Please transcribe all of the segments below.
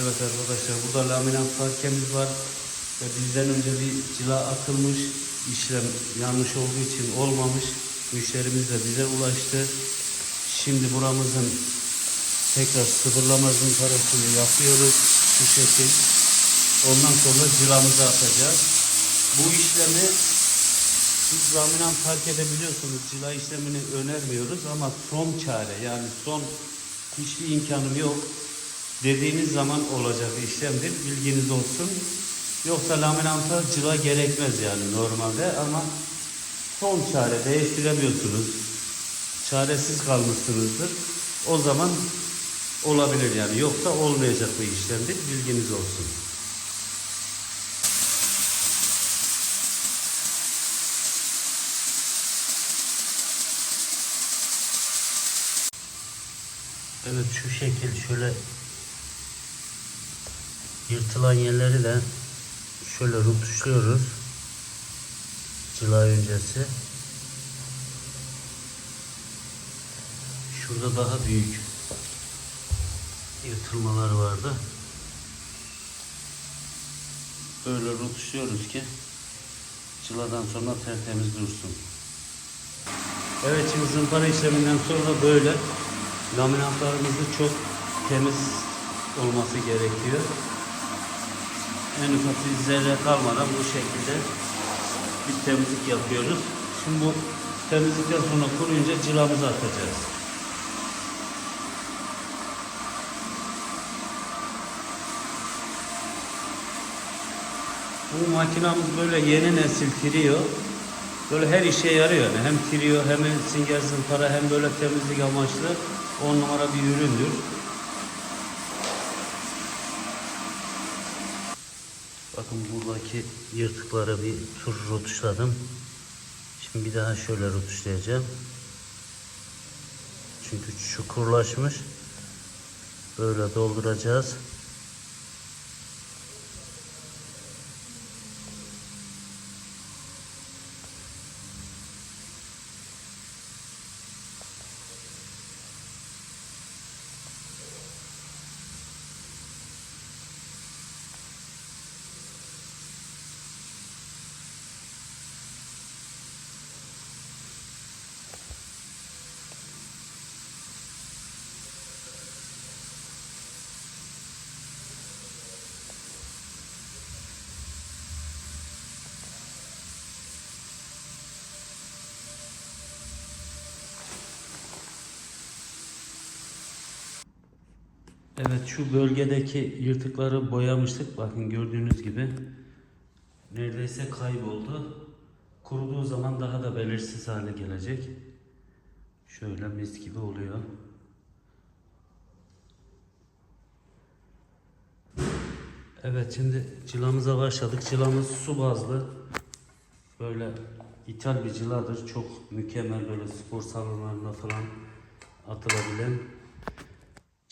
Evet arkadaşlar burada laminat parkemiz var. Ve bizden önce bir cila atılmış. işlem yanlış olduğu için olmamış. Müşterimiz de bize ulaştı. Şimdi buramızın tekrar sıfırlama zımparasını yapıyoruz. Şu şekil. Ondan sonra cilamızı atacağız. Bu işlemi biz laminat park edebiliyorsunuz. Cila işlemini önermiyoruz ama son çare yani son hiçbir imkanım yok dediğiniz zaman olacak işlemdir. Bilginiz olsun. Yoksa laminanta cila gerekmez yani normalde ama son çare değiştiremiyorsunuz. Çaresiz kalmışsınızdır. O zaman olabilir yani. Yoksa olmayacak bir işlemdir. Bilginiz olsun. Evet şu şekil şöyle yırtılan yerleri de şöyle rutuşluyoruz. Cila öncesi. Şurada daha büyük yırtılmalar vardı. Böyle rutuşluyoruz ki çıladan sonra tertemiz dursun. Evet şimdi zımpara işleminden sonra böyle laminatlarımızı çok temiz olması gerekiyor. En ufak bir zerre kalmadan bu şekilde bir temizlik yapıyoruz. Şimdi bu temizlikten sonra kuruyunca cilamızı atacağız. Bu makinamız böyle yeni nesil tiriyor. Böyle her işe yarıyor yani. Hem tiriyor hem sünger zımpara hem böyle temizlik amaçlı on numara bir üründür. Bakın buradaki yırtıkları bir tur rotuşladım. Şimdi bir daha şöyle rotuşlayacağım. Çünkü çukurlaşmış. Böyle dolduracağız. Evet şu bölgedeki yırtıkları boyamıştık. Bakın gördüğünüz gibi neredeyse kayboldu. Kuruduğu zaman daha da belirsiz hale gelecek. Şöyle mis gibi oluyor. Evet şimdi cilamıza başladık. Cilamız su bazlı. Böyle ithal bir ciladır. Çok mükemmel böyle spor salonlarında falan atılabilen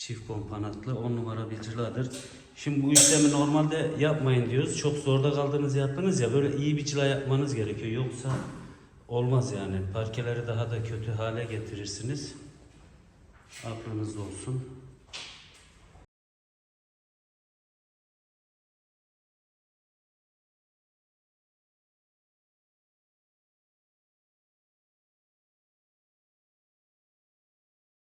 çift komponentli 10 numara bir ciladır. Şimdi bu işlemi normalde yapmayın diyoruz. Çok zorda kaldığınız yaptınız ya böyle iyi bir cila yapmanız gerekiyor. Yoksa olmaz yani. Parkeleri daha da kötü hale getirirsiniz. Aklınızda olsun.